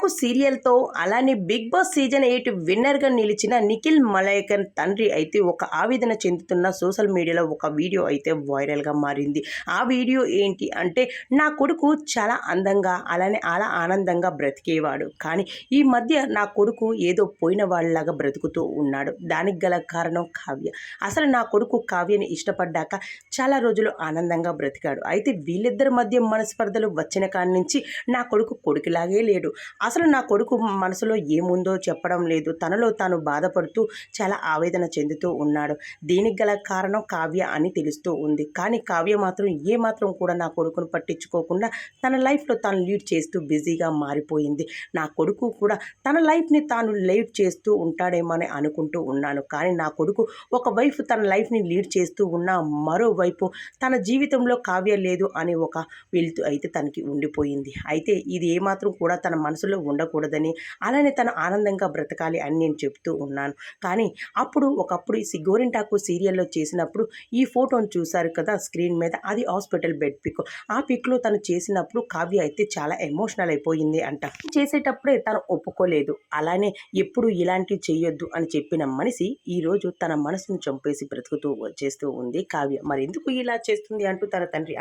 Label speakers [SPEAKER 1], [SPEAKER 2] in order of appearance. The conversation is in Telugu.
[SPEAKER 1] గోరింటాకు సీరియల్తో అలానే బిగ్ బాస్ సీజన్ ఎయిట్ విన్నర్గా నిలిచిన నిఖిల్ మలయకన్ తండ్రి అయితే ఒక ఆవేదన చెందుతున్న సోషల్ మీడియాలో ఒక వీడియో అయితే వైరల్గా మారింది. ఆ వీడియో ఏంటి అంటే నా కొడుకు చాలా అందంగా అలానే అలా ఆనందంగా బ్రతికేవాడు. కానీ ఈ మధ్య నా కొడుకు ఏదో పోయిన వాళ్ళలాగా బ్రతుకుతూ ఉన్నాడు. దానికి గల కారణం కావ్య. అసలు నా కొడుకు కావ్యని ఇష్టపడ్డాక చాలా రోజులు ఆనందంగా బ్రతికాడు. అయితే వీళ్ళిద్దరి మధ్య మనస్పర్ధలు వచ్చిన కాడి నుంచి నా కొడుకు కొడుకులాగే లేడు. అసలు నా కొడుకు మనసులో ఏముందో చెప్పడం లేదు. తనలో తాను బాధపడుతూ చాలా ఆవేదన చెందుతూ ఉన్నాడు. దీనికి గల కారణం కావ్య అని తెలుస్తూ ఉంది. కానీ కావ్య మాత్రం ఏ మాత్రం కూడా నా కొడుకును పట్టించుకోకుండా తన లైఫ్లో తాను లీడ్ చేస్తూ బిజీగా మారిపోయింది. నా కొడుకు కూడా తన లైఫ్ని తాను లీడ్ చేస్తూ ఉంటాడేమో అని అనుకుంటూ ఉన్నాను. కానీ నా కొడుకు ఒకవైపు తన లైఫ్ని లీడ్ చేస్తూ ఉన్న మరోవైపు తన జీవితంలో కావ్య లేదు అని ఒక వెళ్తూ అయితే తనకి ఉండిపోయింది. అయితే ఇది ఏమాత్రం కూడా తన మనసులో ఉండకూడదని అలానే తను ఆనందంగా బ్రతకాలి అని నేను చెప్తూ ఉన్నాను. కానీ అప్పుడు ఒకప్పుడు ఈ గోరింటాకు సీరియల్లో చేసినప్పుడు ఈ ఫోటోను చూశారు కదా స్క్రీన్ మీద. అది హాస్పిటల్ బెడ్ పిక్. ఆ పిక్లో తను చేసినప్పుడు కావ్య అయితే చాలా ఎమోషనల్ అయిపోయింది అంట. చేసేటప్పుడే తను ఒప్పుకోలేదు. అలానే ఎప్పుడు ఇలాంటివి చేయొద్దు అని చెప్పిన మనిషి ఈరోజు తన మనసును చంపేసి బ్రతుకుతూ చేస్తూ ఉంది కావ్య. మరి ఎందుకు ఇలా చేస్తుంది అంటూ తన తండ్రి